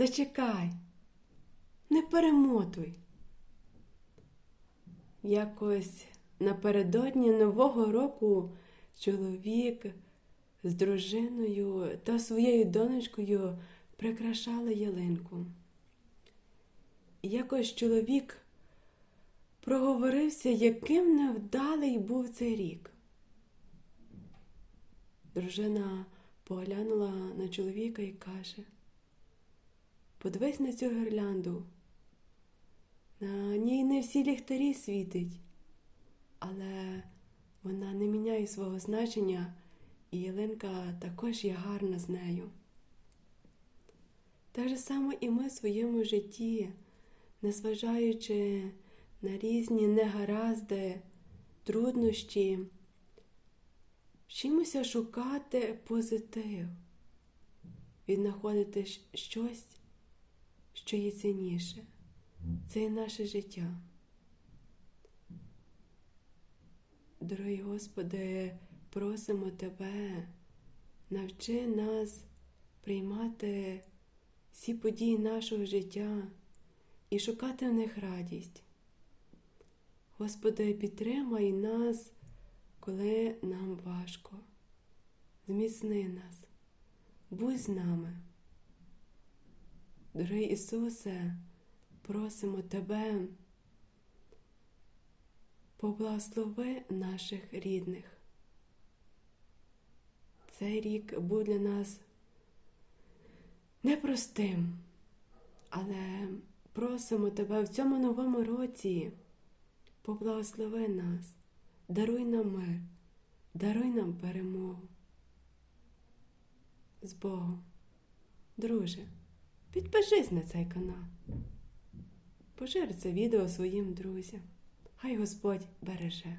зачекай, не перемотуй. Якось напередодні Нового року чоловік з дружиною та своєю донечкою прикрашали ялинку. Якось чоловік проговорився, яким невдалий був цей рік. Дружина поглянула на чоловіка і каже: Подивись на цю гірлянду. На ній не всі ліхтарі світить, але вона не міняє свого значення, і ялинка також є гарна з нею. Так же само і ми в своєму житті, незважаючи на різні негаразди, труднощі, вчимося шукати позитив, віднаходити щось, що є цінніше. Це є наше життя. Дорогий Господи, просимо Тебе, навчи нас приймати всі події нашого життя і шукати в них радість. Господи, підтримай нас, коли нам важко. Зміцни нас, будь з нами. Дорогий Ісусе, просимо Тебе, поблагослови наших рідних. Цей рік був для нас непростим, але просимо Тебе в цьому новому році, поблагослови нас, даруй нам мир, даруй нам перемогу. З Богом. Друже, підпишись на цей канал. Пошир це відео своїм друзям. Хай Господь береже.